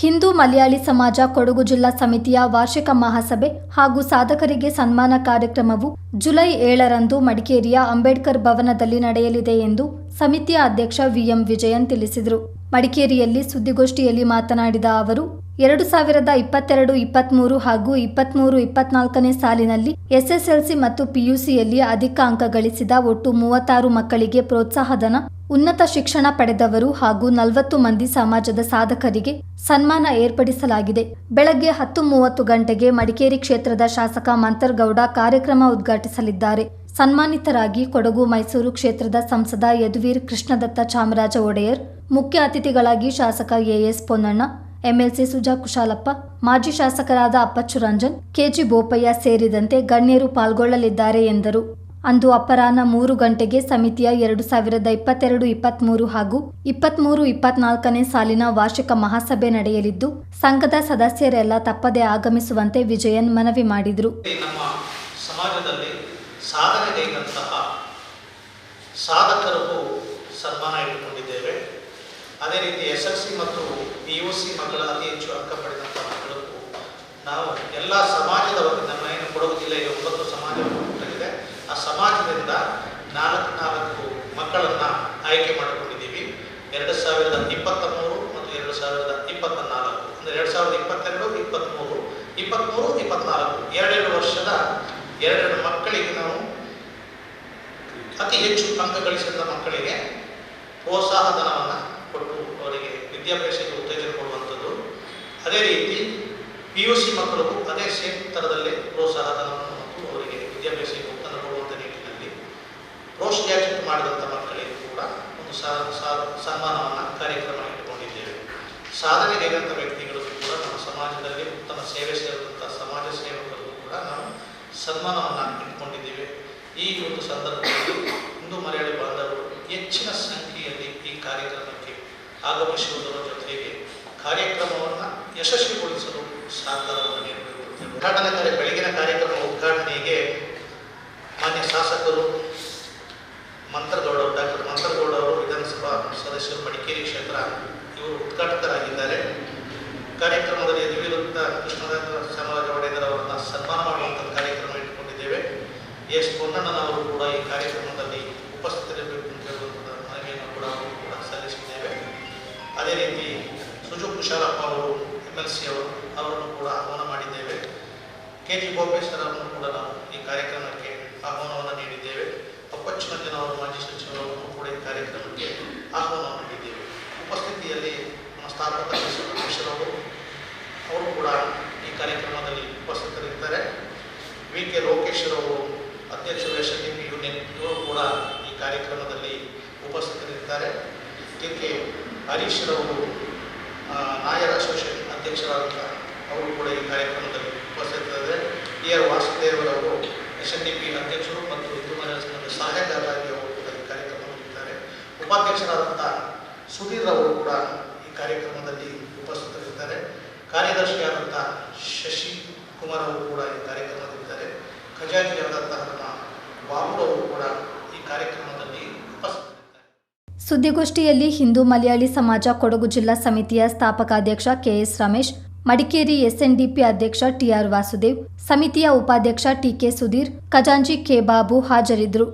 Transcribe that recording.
ಹಿಂದೂ ಮಲಯಾಳಿ ಸಮಾಜ ಕೊಡಗು ಜಿಲ್ಲಾ ಸಮಿತಿಯ ವಾರ್ಷಿಕ ಮಹಾಸಭೆ ಹಾಗೂ ಸಾಧಕರಿಗೆ ಸನ್ಮಾನ ಕಾರ್ಯಕ್ರಮವು ಜುಲೈ ಏಳರಂದು ಮಡಿಕೇರಿಯ ಅಂಬೇಡ್ಕರ್ ಭವನದಲ್ಲಿ ನಡೆಯಲಿದೆ ಎಂದು ಸಮಿತಿಯ ಅಧ್ಯಕ್ಷ ವಿಎಂ ವಿಜಯನ್ ತಿಳಿಸಿದರು. ಮಡಿಕೇರಿಯಲ್ಲಿ ಸುದ್ದಿಗೋಷ್ಠಿಯಲ್ಲಿ ಮಾತನಾಡಿದ ಅವರು, ಎರಡು ಸಾವಿರದ ಇಪ್ಪತ್ತೆರಡು ಇಪ್ಪತ್ತ್ಮೂರು ಹಾಗೂ ಇಪ್ಪತ್ತ್ಮೂರು ಇಪ್ಪತ್ನಾಲ್ಕನೇ ಸಾಲಿನಲ್ಲಿ ಎಸ್ಎಸ್ಎಲ್ಸಿ ಮತ್ತು ಪಿಯುಸಿಯಲ್ಲಿ ಅಧಿಕ ಅಂಕ ಗಳಿಸಿದ ಒಟ್ಟು ಮೂವತ್ತಾರು ಮಕ್ಕಳಿಗೆ ಪ್ರೋತ್ಸಾಹಧನ ಉನ್ನತ ಶಿಕ್ಷಣ ಪಡೆದವರು ಹಾಗೂ ನಲವತ್ತು ಮಂದಿ ಸಮಾಜದ ಸಾಧಕರಿಗೆ ಸನ್ಮಾನ ಏರ್ಪಡಿಸಲಾಗಿದೆ. ಬೆಳಗ್ಗೆ ಹತ್ತು ಮೂವತ್ತು ಗಂಟೆಗೆ ಮಡಿಕೇರಿ ಕ್ಷೇತ್ರದ ಶಾಸಕ ಮಂತರ್ಗೌಡ ಕಾರ್ಯಕ್ರಮ ಉದ್ಘಾಟಿಸಲಿದ್ದಾರೆ. ಸನ್ಮಾನಿತರಾಗಿ ಕೊಡಗು ಮೈಸೂರು ಕ್ಷೇತ್ರದ ಸಂಸದ ಯದುವೀರ್ ಕೃಷ್ಣದತ್ತ ಚಾಮರಾಜ ಒಡೆಯರ್, ಮುಖ್ಯ ಅತಿಥಿಗಳಾಗಿ ಶಾಸಕ A S Ponnanna, MLC Suja Kushalappa, ಮಾಜಿ ಶಾಸಕರಾದ ಅಪ್ಪಚ್ಚು ರಂಜನ್ ಕೆಜಿ ಬೋಪಯ್ಯ ಸೇರಿದಂತೆ ಗಣ್ಯರು ಪಾಲ್ಗೊಳ್ಳಲಿದ್ದಾರೆ ಎಂದರು. ಅಂದು ಅಪರಾಹ್ನ ಮೂರು ಗಂಟೆಗೆ ಸಮಿತಿಯ ಎರಡು ಸಾವಿರದ ಇಪ್ಪತ್ತೆರಡು ಇಪ್ಪತ್ತ್ಮೂರು ಹಾಗೂ ಇಪ್ಪತ್ತ್ಮೂರು ಇಪ್ಪತ್ನಾಲ್ಕನೇ ಸಾಲಿನ ವಾರ್ಷಿಕ ಮಹಾಸಭೆ ನಡೆಯಲಿದ್ದು, ಸಂಘದ ಸದಸ್ಯರೆಲ್ಲ ತಪ್ಪದೇ ಆಗಮಿಸುವಂತೆ ವಿಜಯನ್ ಮನವಿ ಮಾಡಿದರು. ಅದೇ ರೀತಿ ಎಸ್ ಮತ್ತು ಪಿ ಯು ಸಿ ಮಕ್ಕಳ ಅತಿ ಎಲ್ಲ ಸಮಾಜದ ವತಿ ನಮ್ಮ ಏನು ಕೊಡಗು ಜಿಲ್ಲೆಯ ಒಂಬತ್ತು ಸಮಾಜ ಒಕ್ಕೂಟವಿದೆ ಆ ಸಮಾಜದಿಂದ ನಾಲ್ಕು ನಾಲ್ಕು ಮಕ್ಕಳನ್ನು ಆಯ್ಕೆ ಮಾಡಿಕೊಂಡಿದ್ದೀವಿ. ಎರಡು ಸಾವಿರದ ಇಪ್ಪತ್ತ ಮೂರು ಮತ್ತು ಎರಡು ಸಾವಿರದ ಇಪ್ಪತ್ತ ನಾಲ್ಕು ಅಂದರೆ ಎರಡು ಸಾವಿರದ ಇಪ್ಪತ್ತೆರಡು ಇಪ್ಪತ್ತ್ಮೂರು ಇಪ್ಪತ್ತ್ಮೂರು ಇಪ್ಪತ್ನಾಲ್ಕು. ಎರಡೆರಡು ವರ್ಷದ ಎರಡೆರಡು ಮಕ್ಕಳಿಗೆ ನಾವು ಅತಿ ಹೆಚ್ಚು ಅಂಕ ಗಳಿಸಿದ ಮಕ್ಕಳಿಗೆ ಪ್ರೋತ್ಸಾಹ ಧನವನ್ನು ಕೊಟ್ಟು ಅವರಿಗೆ ವಿದ್ಯಾಭ್ಯಾಸಕ್ಕೆ ಉತ್ತೇಜನ ಕೊಡುವಂಥದ್ದು. ಅದೇ ರೀತಿ ಪಿ ಯು ಸಿ ಮಕ್ಕಳಿಗೂ ಅದೇ ಸೇಮ್ ಥರದಲ್ಲಿ ಪ್ರೋತ್ಸಾಹ ಧನವನ್ನು ಮತ್ತು ಅವರಿಗೆ ವಿದ್ಯಾಭ್ಯಾಸಕ್ಕೆ ಉತ್ತೇಜನ ಕೊಡುವಂಥ ನಿಟ್ಟಿನಲ್ಲಿ ಪೋಸ್ಟ್ ಗ್ರಾಜುಯೇಟ್ ಮಾಡಿದಂಥ ಮಕ್ಕಳಿಗೆ ಕೂಡ ಒಂದು ಸನ್ಮಾನವನ್ನು ಕಾರ್ಯಕ್ರಮ ಇಟ್ಟುಕೊಂಡಿದ್ದೇವೆ. ಸಾಧನೆ ಸಾಧನೆಗೈದಂಥ ವ್ಯಕ್ತಿಗಳಿಗೂ ಕೂಡ ನಮ್ಮ ಸಮಾಜದಲ್ಲಿ ಉತ್ತಮ ಸೇವೆ ಸೇರಿದಂಥ ಸಮಾಜ ಸೇವಕರಿಗೂ ಕೂಡ ನಾವು ಸನ್ಮಾನವನ್ನು ಇಟ್ಕೊಂಡಿದ್ದೇವೆ ಈ ಒಂದು ಸಂದರ್ಭದಲ್ಲಿ ಹಿಂದೂ ಮಲಯಾಳಿ ಬಾಂಧವರು ಹೆಚ್ಚಿನ ಸಂಖ್ಯೆಯಲ್ಲಿ ಈ ಕಾರ್ಯಕ್ರಮಕ್ಕೆ ಆಗಮಿಸುವುದರ ಜೊತೆಗೆ ಕಾರ್ಯಕ್ರಮವನ್ನು ಯಶಸ್ವಿಗೊಳಿಸಲು ಸಹಕಾರವನ್ನು ನೀಡಬೇಕು. ಬೆಳಗಿನ ಕಾರ್ಯಕ್ರಮ ಉದ್ಘಾಟನೆಗೆ ಮಾನ್ಯ ಶಾಸಕರು ಮಂತ್ರಗೌಡ ಡಾಕ್ಟರ್ ಮಂತ್ರಗೌಡ ಅವರು ವಿಧಾನಸಭಾ ಸದಸ್ಯರು ಮಡಿಕೇರಿ ಕ್ಷೇತ್ರ ಇವರು ಉದ್ಘಾಟಕರಾಗಿದ್ದಾರೆ. ಕಾರ್ಯಕ್ರಮದಲ್ಲಿ ಯದುವೀರುತ್ತ ಕೃಷ್ಣರಾಜ ಚಾಮರಾಜ ಒಡೆಯರ್ ಅವರನ್ನ ಸನ್ಮಾನ ಮಾಡುವಂಥ ಕಾರ್ಯಕ್ರಮ ಇಟ್ಟುಕೊಂಡಿದ್ದೇವೆ ಎಸ್ ಪೊನ್ನಣ್ಣನವರು ಕೂಡ ಈ ಕಾರ್ಯಕ್ರಮದಲ್ಲಿ ಉಪಸ್ಥಿತರಿರಬೇಕು ಅಂತ ಹೇಳುವಂಥ ಮನವಿಯನ್ನು ಕೂಡ ಅವರು ಕೂಡ ಸಲ್ಲಿಸಿದ್ದೇವೆ. ಅದೇ ರೀತಿ ಸುಜು ಕುಶಾಲಪ್ಪ ಅವರು ಎಂ ಎಲ್ ಸಿ ಅವರು, ಅವರನ್ನು ಕೂಡ ಆಹ್ವಾನ ಮಾಡಿದ್ದೇವೆ. ಕೆ ಜಿ ಗೋಪೇಶ್ವರ ಅವರನ್ನು ಕೂಡ ನಾವು ಈ ಕಾರ್ಯಕ್ರಮಕ್ಕೆ ಆಹ್ವಾನವನ್ನು ನೀಡಿದ್ದೇವೆ. ಅಪ್ಪಚ್ಚುನಂಜನ ಅವರು ಮಾಜಿ ಸಚಿವರನ್ನು ಕೂಡ ಈ ಕಾರ್ಯಕ್ರಮಕ್ಕೆ ಆಹ್ವಾನ ನೀಡಿದ್ದೇವೆ. ಉಪಸ್ಥಿತಿಯಲ್ಲಿ ನಮ್ಮ ಸ್ಥಾಪಕ ಸದಸ್ಯರವರು ಅವರು ಕೂಡ ಈ ಕಾರ್ಯಕ್ರಮದಲ್ಲಿ ಉಪಸ್ಥಿತರಿರ್ತಾರೆ ವಿ ಕೆ ಲೋಕೇಶ್ವರವರು ಡಿ ಪಿ ಯೂನಿಯನ್, ಇವರು ಕೂಡ ಈ ಕಾರ್ಯಕ್ರಮದಲ್ಲಿ ಉಪಸ್ಥಿತರಿರ್ತಾರೆ ಕೆ ಕೆ ಹರೀಶ್ರವರು ನಾಯರ್ ಅಸೋಸಿಯೇಷನ್ ಅಧ್ಯಕ್ಷರಾದಂಥ ಅವರು ಕೂಡ ಈ ಕಾರ್ಯಕ್ರಮದಲ್ಲಿ ಉಪಸ್ಥಿತರಿದ್ದಾರೆ. ಟಿ ಆರ್ ವಾಸುದೇವರವರು ಎಸ್ ಎನ್ ಡಿ ಪಿ ಅಧ್ಯಕ್ಷರು ಸಹಾಯಕರಾಗಿ ಅವರು ಕೂಡ ಕಾರ್ಯಕ್ರಮದಲ್ಲಿದ್ದಾರೆ ಉಪಾಧ್ಯಕ್ಷರಾದಂಥ ಸುಧೀರ್ ಅವರು ಕೂಡ ಈ ಕಾರ್ಯಕ್ರಮದಲ್ಲಿ ಉಪಸ್ಥಿತರಿದ್ದಾರೆ. ಕಾರ್ಯದರ್ಶಿಯಾದಂಥ ಶಶಿ ಕುಮಾರ್ ಅವರು ಕೂಡ ಈ ಕಾರ್ಯಕ್ರಮದಲ್ಲಿದ್ದಾರೆ ಖಜಾಂಚಿಯಾದಂತಹ ನಮ್ಮ ಬಾಬುರವರು ಕೂಡ ಈ ಕಾರ್ಯಕ್ರಮದಲ್ಲಿ ಉಪಸ್ಥಿತರಿದ್ದಾರೆ. ಸುದ್ದಿಗೋಷ್ಠಿಯಲ್ಲಿ ಹಿಂದೂ ಮಲಯಾಳಿ ಸಮಾಜ ಕೊಡಗು ಜಿಲ್ಲಾ ಸಮಿತಿಯ ಸ್ಥಾಪಕ ಅಧ್ಯಕ್ಷ ಕೆಎಸ್ ರಮೇಶ್, ಮಡಿಕೇರಿ ಎಸ್ಎನ್ಡಿಪಿ ಅಧ್ಯಕ್ಷ ಟಿಆರ್ ವಾಸುದೇವ್, ಸಮಿತಿಯ ಉಪಾಧ್ಯಕ್ಷ ಟಿಕೆ ಸುಧೀರ್, ಖಜಾಂಚಿ ಕೆ ಬಾಬು ಹಾಜರಿದ್ದರು.